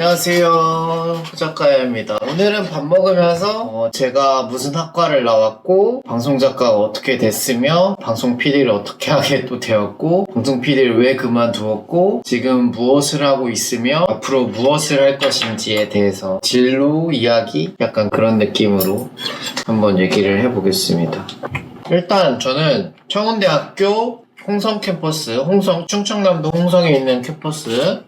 안녕하세요. 후작가야입니다. 오늘은 밥 먹으면서 어, 제가 무슨 학과를 나왔고 방송 작가가 어떻게 됐으며 방송 PD를 어떻게 하게 또 되었고 방송 PD를 왜 그만두었고 지금 무엇을 하고 있으며 앞으로 무엇을 할 것인지에 대해서 진로 이야기 약간 그런 느낌으로 한번 얘기를 해보겠습니다. 일단 저는 청운대학교 홍성 캠퍼스, 홍성, 충청남도 홍성에 있는 캠퍼스의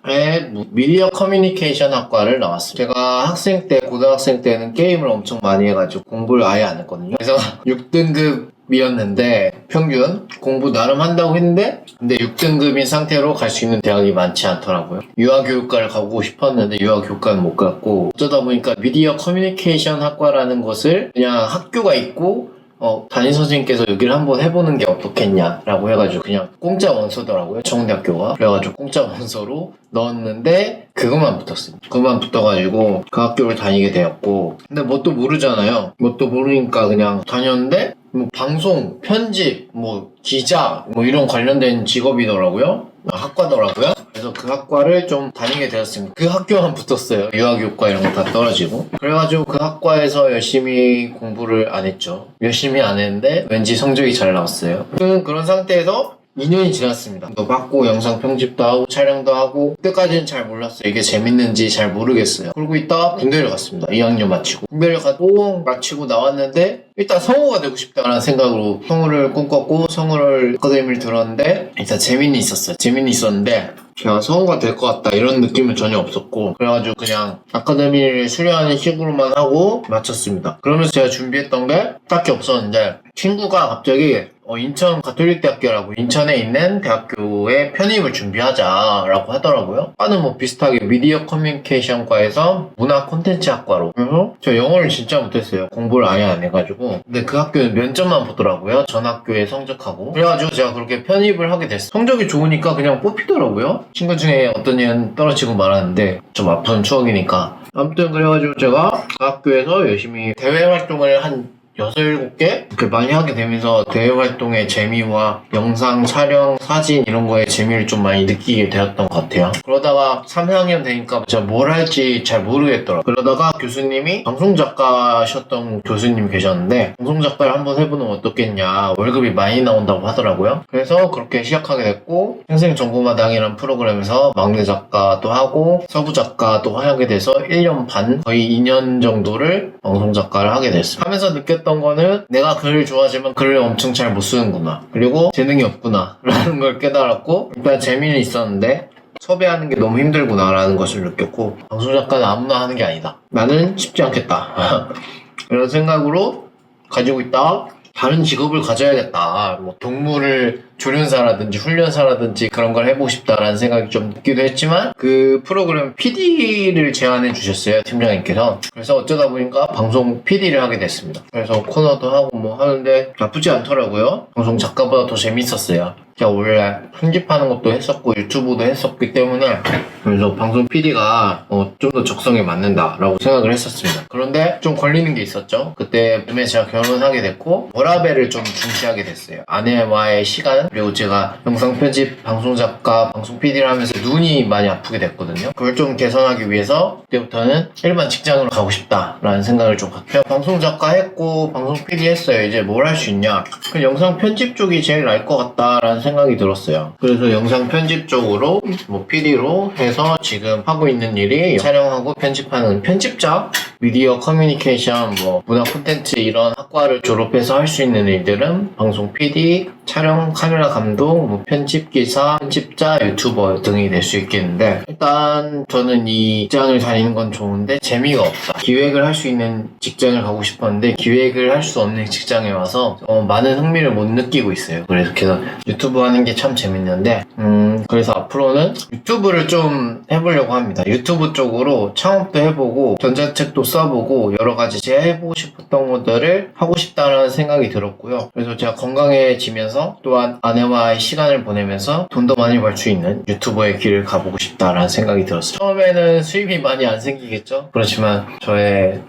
미디어 커뮤니케이션 학과를 나왔습니다. 제가 학생 때, 고등학생 때는 게임을 엄청 많이 해가지고 공부를 아예 안 했거든요. 그래서 6등급 이었는데 평균 공부 나름 한다고 했는데 근데 6등급인 상태로 갈 수 있는 대학이 많지 않더라고요. 유아교육과를 가고 싶었는데 유아교육과는 못 갔고 어쩌다 보니까 미디어 커뮤니케이션 학과라는 것을 그냥 학교가 있고 어, 담임 선생님께서 여기를 한번 해보는 게 어떻겠냐라고 해가지고 그냥 공짜 원서더라고요. 청운대학교가. 그래가지고 공짜 원서로 넣었는데 그것만 붙었어요. 그것만 붙어가지고 그 학교를 다니게 되었고 근데 뭣도 모르잖아요. 뭣도 모르니까 그냥 다녔는데 뭐 방송, 편집, 뭐 기자 뭐 이런 관련된 직업이더라고요. 아, 학과더라고요. 그래서 그 학과를 좀 다니게 되었습니다. 그 학교만 붙었어요. 유아교육과 이런 거 다 떨어지고. 그래가지고 그 학과에서 열심히 공부를 안 했죠. 열심히 안 했는데 왠지 성적이 잘 나왔어요. 그런 그런 상태에서 2년이 지났습니다. 또 받고 영상 편집도 하고 촬영도 하고 그때까지는 잘 몰랐어요. 이게 재밌는지 잘 모르겠어요. 그러고 있다가 군대를 갔습니다. 2학년 마치고 군대를 가고 마치고 나왔는데 일단 성우가 되고 싶다라는 생각으로 성우를 꿈꿨고 성우를 아카데미를 들었는데 일단 재미는 있었어요. 재미는 있었는데 제가 성우가 될 것 같다 이런 느낌은 전혀 없었고 그래가지고 그냥 아카데미를 수료하는 식으로만 하고 마쳤습니다. 그러면서 제가 준비했던 게 딱히 없었는데 친구가 갑자기 어, 인천 가톨릭대학교라고 인천에 있는 대학교에 편입을 준비하자라고 하더라고요. 과는 뭐 비슷하게 미디어 커뮤니케이션과에서 문화 콘텐츠 학과로. 그래서 저 영어를 진짜 못했어요. 공부를 아예 안 해가지고. 근데 그 학교는 면접만 보더라고요. 전 학교에 성적하고. 그래가지고 제가 그렇게 편입을 하게 됐어요. 성적이 좋으니까 그냥 뽑히더라고요. 친구 중에 어떤 애는 떨어지고 말았는데 좀 아픈 추억이니까. 아무튼 그래가지고 제가 그 학교에서 열심히 대외 활동을 한 여섯 일곱 개 많이 하게 되면서 대외 활동의 재미와 영상 촬영, 사진 이런 거에 재미를 좀 많이 느끼게 되었던 것 같아요. 그러다가 3, 4학년 되니까 제가 뭘 할지 잘 모르겠더라고요. 그러다가 교수님이 방송 작가셨던 교수님이 계셨는데 방송 작가를 한번 해보면 어떻겠냐 월급이 많이 나온다고 하더라고요. 그래서 그렇게 시작하게 됐고 생생 정보마당이라는 프로그램에서 막내 작가도 하고 서부 작가도 하게 돼서 1년 반 거의 2년 정도를 방송 작가를 하게 됐어요. 하면서 느꼈 던 거는 내가 글을 좋아하지만 글을 엄청 잘 못 쓰는구나. 그리고 재능이 없구나. 라는 걸 깨달았고 일단 재미는 있었는데 섭외하는 게 너무 힘들구나라는 것을 느꼈고 방송 작가는 아무나 하는 게 아니다. 나는 쉽지 않겠다. 이런 생각으로 가지고 있다가 다른 직업을 가져야겠다. 뭐 동물을 조련사라든지 훈련사라든지 그런 걸 해보고 싶다라는 생각이 좀 들기도 했지만 그 프로그램 PD를 제안해 주셨어요 팀장님께서. 그래서 어쩌다 보니까 방송 PD를 하게 됐습니다. 그래서 코너도 하고 뭐 하는데 나쁘지 않더라고요. 방송 작가보다 더 재밌었어요. 제가 원래 편집하는 것도 했었고 유튜브도 했었기 때문에 그래서 방송 PD가 어, 좀 더 적성에 맞는다라고 생각을 했었습니다. 그런데 좀 걸리는 게 있었죠. 그때 봄에 제가 결혼하게 됐고 워라벨을 좀 중시하게 됐어요. 아내와의 시간 그리고 제가 영상 편집, 방송 작가, 방송 PD를 하면서 눈이 많이 아프게 됐거든요. 그걸 좀 개선하기 위해서 그때부터는 일반 직장으로 가고 싶다라는 생각을 좀 갖고 방송 작가 했고 방송 PD 했어요. 이제 뭘 할 수 있냐? 그 영상 편집 쪽이 제일 나을 것 같다라는 생각이 들었어요. 그래서 영상 편집 쪽으로 뭐 PD로 해서 지금 하고 있는 일이 촬영하고 편집하는 편집자, 미디어 커뮤니케이션, 뭐 문화 콘텐츠 이런 학과를 졸업해서 할 수 있는 일들은 방송 PD, 촬영 카메라 감독, 뭐 편집 기사, 편집자, 유튜버 등이 될 수 있겠는데 일단 저는 이 직장을 다니는 건 좋은데 재미가 없다. 기획을 할 수 있는 직장을 가고 싶었는데 기획을 할 수 없는 직장에 와서 어, 많은 흥미를 못 느끼고 있어요. 그래서 계속 유튜브 하는 게 참 재밌는데 음 그래서 앞으로는 유튜브를 좀 해보려고 합니다. 유튜브 쪽으로 창업도 해보고 전자책도 써보고 여러 가지 제가 해보고 싶었던 것들을 하고 싶다는 생각이 들었고요. 그래서 제가 건강해지면서 또한 아내와의 시간을 보내면서 돈도 많이 벌 수 있는 유튜버의 길을 가보고 싶다라는 생각이 들었어요. 처음에는 수입이 많이 안 생기겠죠? 그렇지만 저의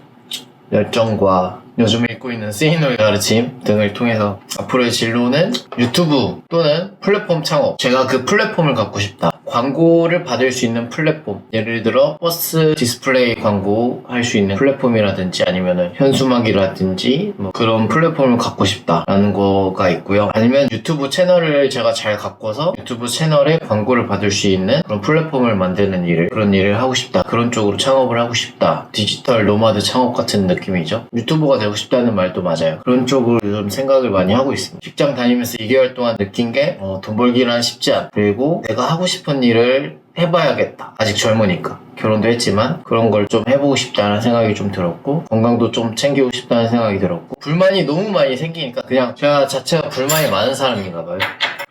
열정과 요즘 읽고 있는 세이노의 가르침 등을 통해서 앞으로의 진로는 유튜브 또는 플랫폼 창업. 제가 그 플랫폼을 갖고 싶다. 광고를 받을 수 있는 플랫폼. 예를 들어 버스 디스플레이 광고 할 수 있는 플랫폼이라든지 아니면은 현수막이라든지 뭐 그런 플랫폼을 갖고 싶다라는 거가 있고요. 아니면 유튜브 채널을 제가 잘 가꿔서 유튜브 채널에 광고를 받을 수 있는 그런 플랫폼을 만드는 일을 그런 일을 하고 싶다. 그런 쪽으로 창업을 하고 싶다. 디지털 노마드 창업 같은 느낌이죠. 유튜버가 되고 싶다는 말도 맞아요. 그런 쪽으로 좀 생각을 많이 하고 있습니다. 직장 다니면서 2개월 동안 느낀 게 어, 돈 벌기란 쉽지 않. 그리고 내가 하고 싶은 일을 해봐야겠다. 아직 젊으니까. 결혼도 했지만 그런 걸 좀 해보고 싶다는 생각이 좀 들었고 건강도 좀 챙기고 싶다는 생각이 들었고 불만이 너무 많이 생기니까 그냥 제가 자체가 불만이 많은 사람인가 봐요.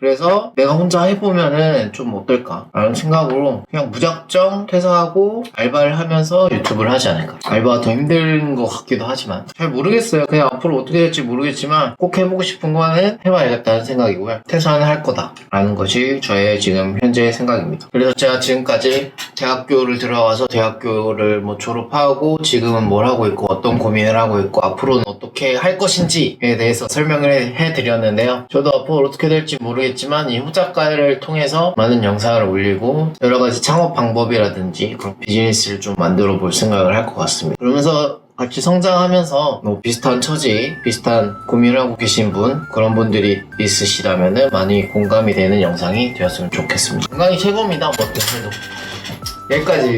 그래서 내가 혼자 해보면은 좀 어떨까? 라는 생각으로 그냥 무작정 퇴사하고 알바를 하면서 유튜브를 하지 않을까? 알바가 더 힘든 것 같기도 하지만. 잘 모르겠어요. 그냥 앞으로 어떻게 될지 모르겠지만 꼭 해보고 싶은 거는 해봐야겠다는 생각이고요. 퇴사는 할 거다. 라는 것이 저의 지금 현재의 생각입니다. 그래서 제가 지금까지 대학교를 들어와서 대학교를 뭐 졸업하고 지금은 뭘 하고 있고 어떤 고민을 하고 있고 앞으로는 어떻게 할 것인지에 대해서 설명을 해- 해드렸는데요. 저도 앞으로 어떻게 될지 모르겠지만 이 후작가를 통해서 많은 영상을 올리고 여러 가지 창업 방법이라든지 그런 비즈니스를 좀 만들어 볼 생각을 할 것 같습니다. 그러면서 같이 성장하면서 뭐 비슷한 처지, 비슷한 고민을 하고 계신 분 그런 분들이 있으시다면 많이 공감이 되는 영상이 되었으면 좋겠습니다. 건강이 최고입니다. 뭐 해도 여기까지